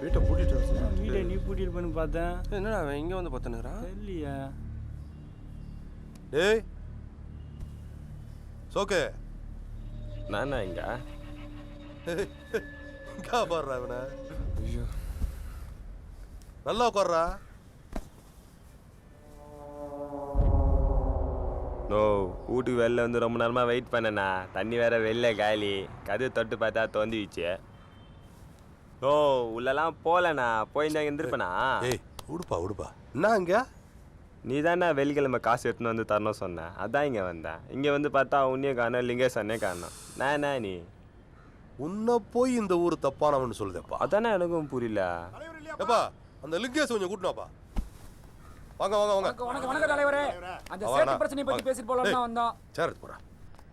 வீட்டை பூட்டிட்டு வர. வீட்டை நீ பூட்டிட்டு பண்ணி பார்த்தேன். என்னடா அவன் இங்கே வந்து பார்த்துனுக்குறான் தெரியலையா. டேய். சோக்கு. நான் இங்க? இங்கா பாடுறா இவனை. ஐயோ. நல்லா உட்கார்றா. நோ வீட்டுக்கு வெளில வந்து ரொம்ப நேரமா வெயிட் பண்ணேண்ணா. தண்ணி வேற வெளில காலி. கதவு தொட்டு பார்த்தா தொந்திச்சு ஓ உள்ளலாம் போகலண்ணா போயிருந்தா இருந்திருப்பேனா? ஏய் உடுப்பா உடுப்பா. என்ன இங்க? நீ தானே வெள்ளிக்கிழமை காசு எடுத்துன்னு வந்து தரணும் சொன்னேன் அதான் இங்கே வந்தேன் இங்கே வந்து பார்த்தா உன்னையும் காணோம் லிங்கேசனே காணோம். நான் என்ன நீ? உன்னை போய் இந்த ஊர் தப்பானவன்னு சொல்லுதேப்பா. அதானே எனக்கும் புரியல. ஏப்பா அந்த லிங்கேஷ் கொஞ்சம் கூட்டினாப்பா வாங்க வாங்க வாங்க. வணக்கம் வணக்கம் தலைவரே. அந்த சேட்டு. பிரச்சனை பத்தி. பேசிட்டு போலாம் வந்தோம். சேர் போறா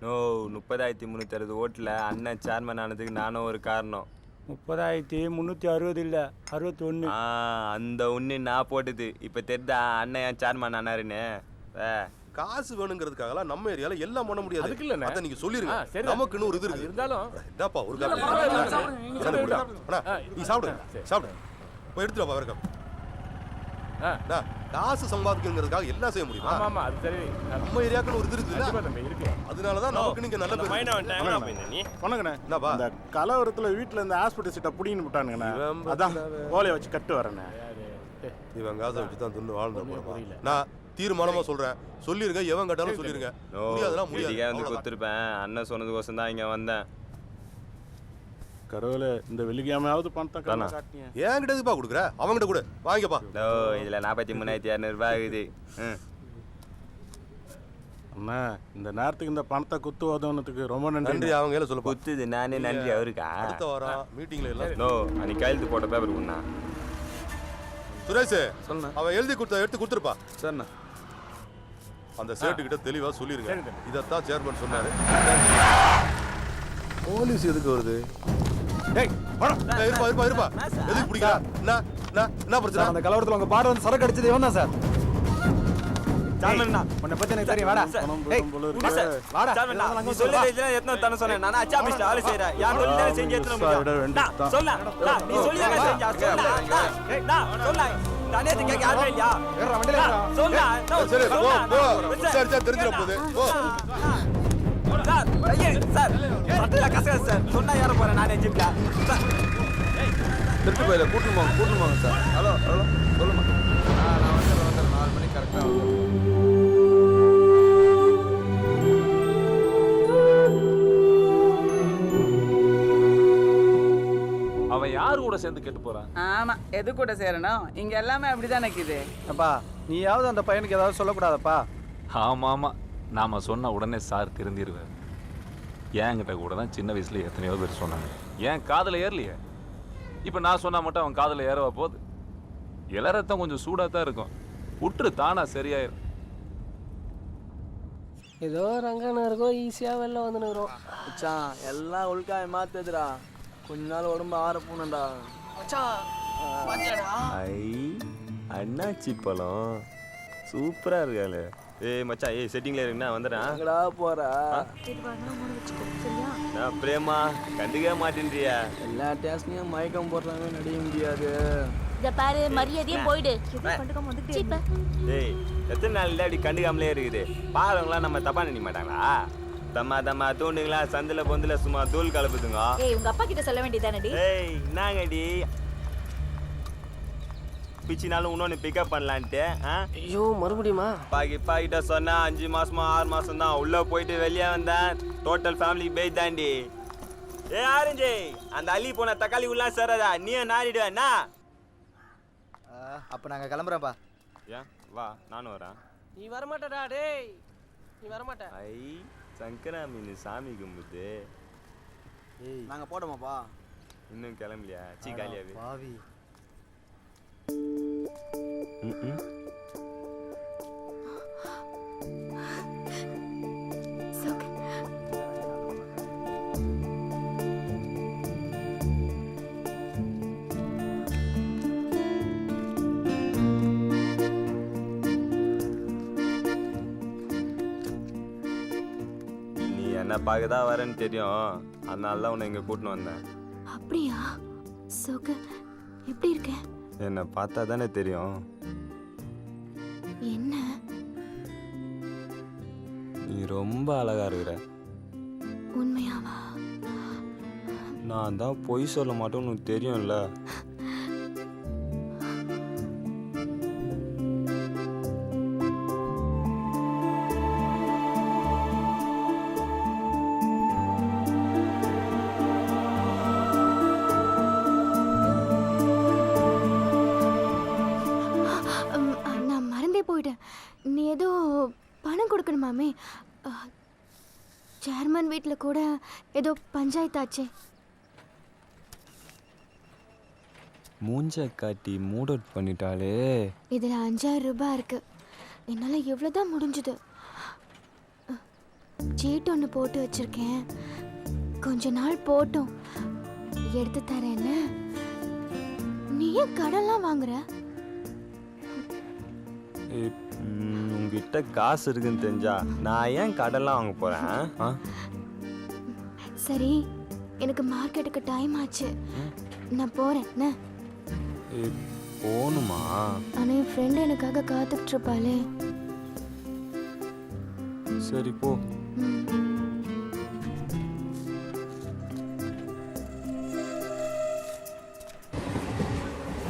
நோ முப்பதாயிரத்தி முந்நூற்றி அறுபது ஓட்டில் அண்ணன் சேர்மன் ஆனதுக்கு நானும் ஒரு காரணம். முப்பதாயிரத்தி முந்நூற்றி அறுபது இல்லை அறுபத்தி ஒன்று ஆ அந்த ஒன்று நான் போட்டது. இப்போ தெரிதா அண்ணன் ஏன் சேர்மன் வே. காசு வேணுங்கிறதுக்காகலாம் நம்ம ஏரியால எல்லாம் பண்ண முடியாது. அதுக்கு இல்லண்ணே. அதை நீங்க சொல்லிருங்க. நமக்குன்னு ஒரு இது இருக்கு இருந்தாலும். இதாப்பா ஒரு இல்ல, காப்பி. அண்ணா, நீ சாப்பிடு. சரி. சாப்பிடு. போய் எடுத்துட்டு வா வேற ஆ. காசு சம்பாதிக்கணுங்கிறதுக்காக எல்லாம் செய்ய முடியுமா? ஆமா ஆமா அது சரி. நம்ம ஏரியாக்குன்னு ஒரு இது தம்பி இருக்கு. அதனாலதான் நமக்கு நீங்க நல்ல பேர் வணக்கண்ணே. என்னப்பா? இந்த கலவரத்துல வீட்டுல இந்த ஹாஸ்பிட்டல் சீட்டை புடிங்கன்னு விட்டானுங்கண்ணே. அதான் ஓலையை வச்சு கட்டு வரேண்ணே. இவன் காசை வச்சு தான் தின்னு வாழ்ந்து போறப்பா நான் தீர்மானமா சொல்றேன். சொல்லிருங்க எவன் கேட்டாலும் சொல்லிருங்க. முடியாதுன்னா முடியாது. வந்து. கொடுத்துருப்பேன். அண்ணன் சொன்னதுக்கோசம் தான் இங்கே வந்தேன். கடவுளே இந்த வெள்ளிக்கிழமையாவது பணத்தை? கண்ணை காட்டினீங்க. என்கிட்ட எதுப்பா கொடுக்குற? அவன்கிட்ட கொடு. வாங்கிக்கப்பா. நோ இதில் நாற்பத்தி மூணாயிரத்தி இரநூறுபா ம். அண்ணா இந்த நேரத்துக்கு இந்த பணத்தை குத்து உதவுனதுக்கு ரொம்ப நன்றி. நன்றி அவங்க கையில சொல்லுப்பா. குத்துது நானே நன்றி அவருக்கா? அடுத்த வாரம் மீட்டிங்ல எல்லாம் நோ அன்னைக்கு கையெழுத்து போட்ட பேப்பர் உண்ணா. சுரேஷ் சொல்லுண்ணா அவன் எழுதி கொடுத்த எடுத்து கொடுத்துருப்பா. சரிண்ணா அந்த சேட்டு கிட்ட தெளிவா சொல்லிருங்க. இதத்தான் சேர்மன் சொன்னாரு. போலீஸ் எதுக்கு வருது? டேய் வாடா. ஏய், இருப்பா இருப்பா இருப்பா. எதுக்கு பிடிக்கிறா? என்ன என்ன என்ன பிரச்சனை? அந்த கலவரத்துல உங்க பாடு வந்து சரக்கு அடிச்சது இவன் தான் சார். சார்மண்ணா உன்னை பத்தி எனக்கு தெரியும். வாடா. வாடா. நீ சொல்லி எத்தனை தர சொன்னேன்? நான் அச்சா யார் சொல்லி தானே செஞ்சு எத்தனை சார், விட முடியும் வேண்டியதுதான். நான் சொல்ல நான் நீ சொல்லி தானே செஞ்சா சொல்ல நான் சொல்ல நானே இது கேட்க யாரும் இல்லையா? ஏறுடா, வண்டியில ஏறுடா. சொல்ல சரி போ போ. சரி சரி தெரிஞ்சிட போகுது. போ. சார் சட்டையில கசக சார் சொன்னா யார போறேன் நானே ஜிப்ல சார். திருட்டு போயில கூட்டிட்டு போங்க கூட்டிட்டு போங்க சார். ஹலோ ஹலோ சொல்லுமா நான் வந்துடுறேன் வந்துடுறேன். நாலு மணிக்கு கரெக்டாக வந்துடுறேன். அவன் யார் கூட சேர்ந்து கெட்டு போறான் ஆமா எது கூட சேரணும்? இங்க எல்லாமே அப்படிதான் நிக்குது அப்பா நீயாவது அந்த பையனுக்கு ஏதாவது சொல்லக்கூடாதப்பா. ஆமா ஆமா நாம சொன்ன உடனே சார் திருந்திருவார். என்கிட்ட கூட தான் சின்ன வயசுல எத்தனையோ பேர் சொன்னாங்க. ஏன் காதுல ஏறலையே. இப்போ நான் சொன்னா மட்டும் அவன் காதுல ஏறவா போகுது? இளரத்தம் கொஞ்சம் சூடா தான் இருக்கும். விட்டுரு தானா சரியாயிரும். ஏதோ ரங்கன இருக்கோம் ஈஸியாக வெளில வந்துனுக்குறோம் மச்சான் எல்லாம் உள்காய மாத்துதுடா. கொஞ்ச நாள் உடம்பு ஆற போனடா ஐ அண்ணாச்சி பழம். சூப்பரா இருக்காளே. ஏய் மச்சான் ஏய் செட்டிங்ல இருக்குண்ணா வந்துடுறேன் எங்கடா போற? நான் பிரேமா கண்டுக்கவே மாட்டேன்றியா. எல்லா டேஸ்ட்லயும் மயக்கம் போடுறாங்க நடிக்க முடியாது. இத பாரு மரியாதையே போயிடு. டேய் எத்தனை நாள் அப்படி கண்டுக்காமலே இருக்குது. பாருங்களா நம்ம தப்பா நினைக்க மாட்டாங்களா? தம்மா தம்மா தூண்டுங்களா சந்தில பொந்துல சும்மா தூள் கலப்புதுங்க. ஏய் உங்க அப்பா கிட்ட சொல்ல வேண்டியதானடி ஏய் என்னங்கடி? பிச்சினாலும் இன்னொன்று பிக்கப் பண்ணலான்ட்டு ஆ? ஐயோ மறுபடியுமா? பாக்கி பாக்கிட்ட சொன்னா அஞ்சு மாசமா ஆறு மாசம் தான். உள்ள போயிட்டு வெளியே வந்தேன். டோட்டல் ஃபேமிலி பேய் தாண்டி. ஏ ஆரஞ்சு அந்த அள்ளி போன தக்காளி உள்ள சேராதா நீ நாரிடுவேண்ணா அப்ப நாங்க கிளம்புறோம்ப்பா. ஏன் வா நானும் வரேன். நீ வரமாட்டடா டேய். நீ வரமாட்ட. ஐ சங்கரா மீன் சாமி கும்பிட்டு. நாங்க போட்டோமாப்பா. இன்னும் கிளம்பலையா? சீ காலியாவே. பாவி. நீ என்ன பார்க்க தான் வரேன்னு தெரியும். அதனால தான் உன்னை இங்கே கூட்டின்னு வந்தேன். அப்படியா? சோக எப்படி இருக்க? என்னை பார்த்தா தானே தெரியும். என்ன? நீ ரொம்ப அழகா இருக்கிற. உண்மையாவா? நான் தான் பொய் சொல்ல மாட்டேன்னு உனக்கு தெரியும்ல. ஏதோ பணம் கொடுக்கணுமாமே? சேர்மன் வீட்டில் கூட ஏதோ பஞ்சாயத்தாச்சே. மூஞ்ச காட்டி மூட் அவுட் பண்ணிட்டாலே இதில் அஞ்சாயிரம் ரூபாய் இருக்கு. என்னால் எவ்வளோ தான் முடிஞ்சுது சீட் ஒன்று போட்டு வச்சிருக்கேன். கொஞ்ச நாள் போட்டும். எடுத்து தரேன்னு. நீ ஏன் கடன்லாம் வாங்குற? உங்ககிட்ட காசு இருக்குன்னு தெரிஞ்சா நான் ஏன் கடன்லாம் வாங்க போறேன்? ஆ? சரி எனக்கு மார்க்கெட்டுக்கு டைம் ஆச்சு. நான் போகிறேன் என்ன? போகணுமா ஆனால் என் ஃப்ரெண்டு எனக்காக காத்துக்கிட்டு இருப்பாளே. சரி போ.